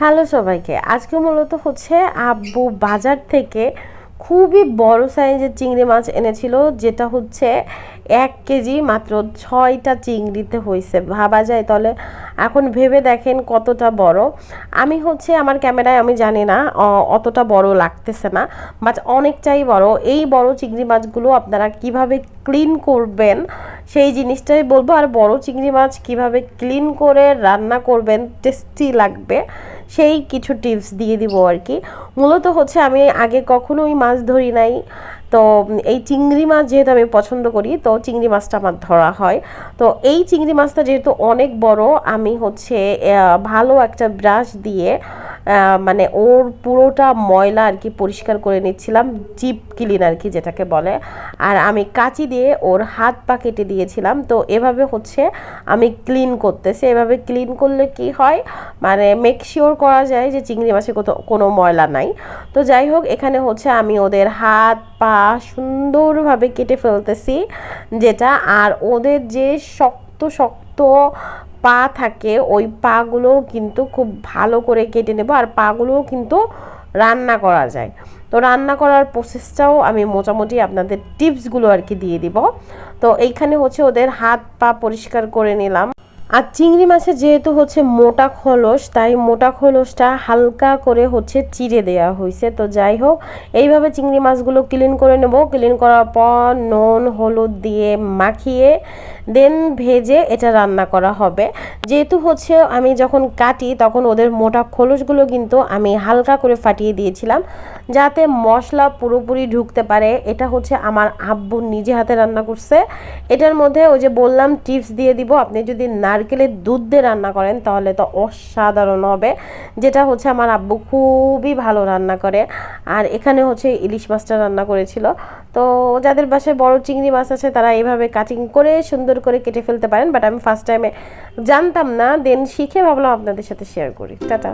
Hello সবাইকে। আজকে মূলত হচ্ছে আব্বু বাজার থেকে খুবই বড় সাইজের চিংড়ি মাছ এনেছিল, যেটা হচ্ছে এক কেজি মাত্র ছয়টা চিংড়িতে হয়েছে। ভাবা যায় তাহলে এখন ভেবে দেখেন কতটা বড়। আমি হচ্ছে আমার ক্যামেরায় আমি জানি না অতটা বড় লাগতেছে না বাট অনেকটাই বড়। এই বড় চিংড়ি মাছগুলো আপনারা কীভাবে ক্লিন করবেন সেই জিনিসটাই বলব। আর বড় চিংড়ি মাছ কীভাবে ক্লিন করে রান্না করবেন টেস্টি লাগবে, সেই কিছু টিপস দিয়ে দিব আর কি। মূলত হচ্ছে আমি আগে কখনোই মাছ ধরি নাই। তো এই চিংড়ি মাছ যেহেতু আমি পছন্দ করি, তো চিংড়ি মাছটা আমার ধরা হয়। তো এই চিংড়ি মাছটা যেহেতু অনেক বড়, আমি হচ্ছে ভালো একটা ব্রাশ দিয়ে মানে ওর পুরোটা ময়লা আর কি পরিষ্কার করে নিচ্ছিলাম, চিপ ক্লিন আর কি যেটাকে বলে। আর আমি কাঁচি দিয়ে ওর হাত পা কেটে দিয়েছিলাম। তো এভাবে হচ্ছে আমি ক্লিন করতেছি। এভাবে ক্লিন করলে কি হয়? মানে মেক শিওর করা যায় যে চিংড়ি মাছে কোনো ময়লা নাই। তো যাই হোক, এখানে হচ্ছে আমি ওদের হাত পা সুন্দরভাবে কেটে ফেলতেছি, যেটা আর ওদের যে শক্ত শক্ত পা থাকে, ওই পাগুলো কিন্তু খুব ভালো করে কেটে নেব আর পাগুলোও কিন্তু রান্না করা যায়। তো রান্না করার প্রসেসটাও আমি মোটামুটি আপনাদের টিপসগুলো আর কি দিয়ে দিব। তো এইখানে হচ্ছে ওদের হাত পা পরিষ্কার করে নিলাম। আর চিংড়ি মাছের যেহেতু হচ্ছে মোটা খোলস, তাই মোটা খোলসটা হালকা করে হচ্ছে চিড়ে দেওয়া হয়েছে। তো যাই হোক, এইভাবে চিংড়ি মাছগুলো ক্লিন করে নেব। ক্লিন করার পর নুন, হলুদ দিয়ে মাখিয়ে দেন ভেজে এটা রান্না করা হবে। যেহেতু হচ্ছে আমি যখন কাটি, তখন ওদের মোটা খোলসগুলো কিন্তু আমি হালকা করে ফাটিয়ে দিয়েছিলাম, যাতে মশলা পুরোপুরি ঢুকতে পারে। এটা হচ্ছে আমার আব্বু নিজে হাতে রান্না করছে। এটার মধ্যে ওই যে বললাম টিপস দিয়ে দিব। আপনি যদি নারকেলের দুধ দিয়ে রান্না করেন, তাহলে তো অসাধারণ হবে। যেটা হচ্ছে আমার আব্বু খুবই ভালো রান্না করে। আর এখানে হচ্ছে ইলিশ মাছটা রান্না করেছিল। তো যাদের বাসায় বড় চিংড়ি মাছ আছে, তারা এইভাবে কাটিং করে সুন্দর করে কেটে ফেলতে পারেন। বাট আমি ফার্স্ট টাইমে জানতাম না দেন শিখে ভাবলাম আপনাদের সাথে শেয়ার করি। টাটা।